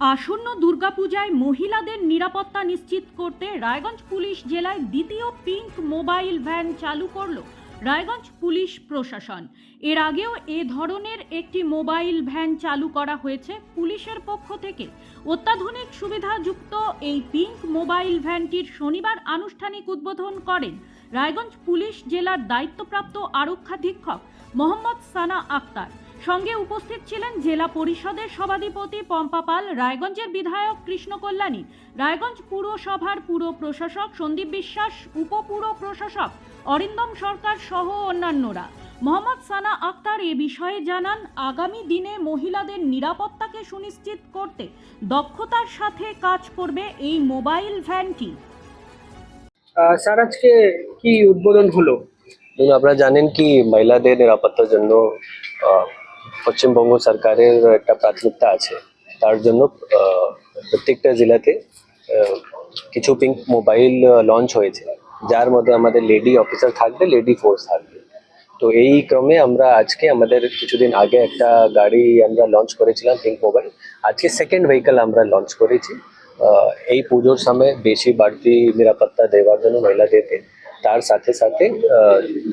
আসন্ন দুর্গাপূজায় মহিলাদের নিরাপত্তা নিশ্চিত করতে রায়গঞ্জ পুলিশ জেলায় দ্বিতীয় পিঙ্ক মোবাইল ভ্যান চালু করল রায়গঞ্জ পুলিশ প্রশাসন। এর আগেও এ ধরনের একটি মোবাইল ভ্যান চালু করা হয়েছে পুলিশের পক্ষ থেকে। অত্যাধুনিক সুবিধাযুক্ত এই পিঙ্ক মোবাইল ভ্যানটির শনিবার আনুষ্ঠানিক উদ্বোধন করেন রায়গঞ্জ পুলিশ জেলার দায়িত্বপ্রাপ্ত আরক্ষাধীক্ষক মোহাম্মদ সানা আক্তার। সঙ্গে উপস্থিত ছিলেন জেলা পরিষদের সভাধিপতি পম্পা পাল রায়গঞ্জের বিধায়ক কৃষ্ণ কল্যাণী রায়গঞ্জ পুরসভার পুর প্রশাসক সন্দীপ বিশ্বাস উপপুর প্রশাসক অরিন্দম সরকার সহ অন্যান্যরা। মোহাম্মদ সানা আক্তার এ বিষয়ে জানান আগামী দিনে মহিলাদের নিরাপত্তাকে সুনিশ্চিত করতে দক্ষতার সাথে কাজ করবে এই মোবাইল ভ্যানটি। স্যার আজকে কি উদ্বোধন হলো? আপনারা জানেন কি মহিলাদের নিরাপত্তার জন্য পশ্চিমবঙ্গ সরকারের একটা প্রাথমিকতা আছে। তার জন্য প্রত্যেকটা জেলাতে কিছু পিঙ্ক মোবাইল লঞ্চ হয়েছে। যার মধ্যে আমাদের লেডি অফিসার থাকবে লেডি ফোর্স থাকবে। তো এই ক্রমে আমরা আজকে আমাদের কিছুদিন আগে একটা গাড়ি আমরা লঞ্চ করেছিলাম পিঙ্ক মোবাইল আজকে সেকেন্ড ভেহিকল আমরা লঞ্চ করেছি। এই পুজোর সময় বেশি বাড়তি নিরাপত্তা দেওয়ার জন্য মহিলাদেরকে তার সাথে সাথে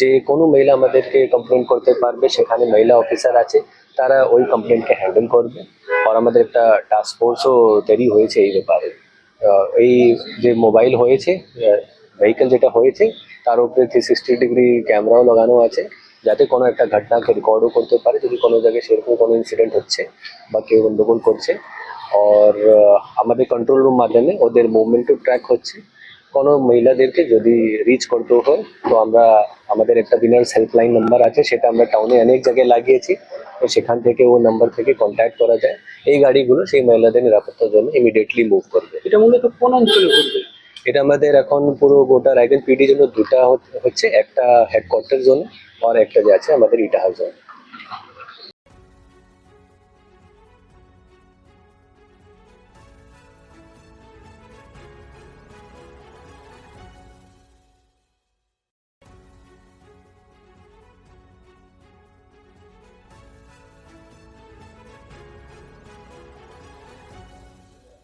যে কোনো মহিলা আমাদেরকে কমপ্লেন করতে পারবে, সেখানে মহিলা অফিসার আছে, তারা ওই কমপ্লেনকে হ্যান্ডেল করবে। আর আমাদের একটা টাস্ক ফোর্সও তৈরি হয়েছে এই ব্যাপারে। এই যে মোবাইল হয়েছে ভেহিকেল যেটা হয়েছে, তার উপরে থ্রি সিক্সটি ডিগ্রি ক্যামেরাও লাগানো আছে, যাতে কোনো একটা ঘটনাকে রেকর্ডও করতে পারে, যদি কোনো জায়গায় সেরকম কোনো ইনসিডেন্ট হচ্ছে বা কেউ গন্ডগোল করছে। আর আমাদের কন্ট্রোল রুম মাধ্যমে ওদের মুভমেন্টও ট্র্যাক হচ্ছে। কোনো মহিলাদেরকে যদি রিচ করতে হয় তো আমরা আমাদের একটা বিনার্স হেল্পলাইন নাম্বার আছে সেটা আমরা টাউনে অনেক জায়গায় লাগিয়েছি। তো সেখান থেকে ও নাম্বার থেকে কন্ট্যাক্ট করা যায়। এই গাড়িগুলো সেই মহিলাদের নিরাপত্তার জন্য ইমিডিয়েটলি মুভ করবে। এটা মূলত কোন অঞ্চলে করবে এটা আমাদের এখন পুরো গোটা রায়গঞ্জ পিডি জন্য দুটা হচ্ছে- হচ্ছে একটা হেডকোয়ার্টার জোন আর একটা যে আছে আমাদের Itahar zone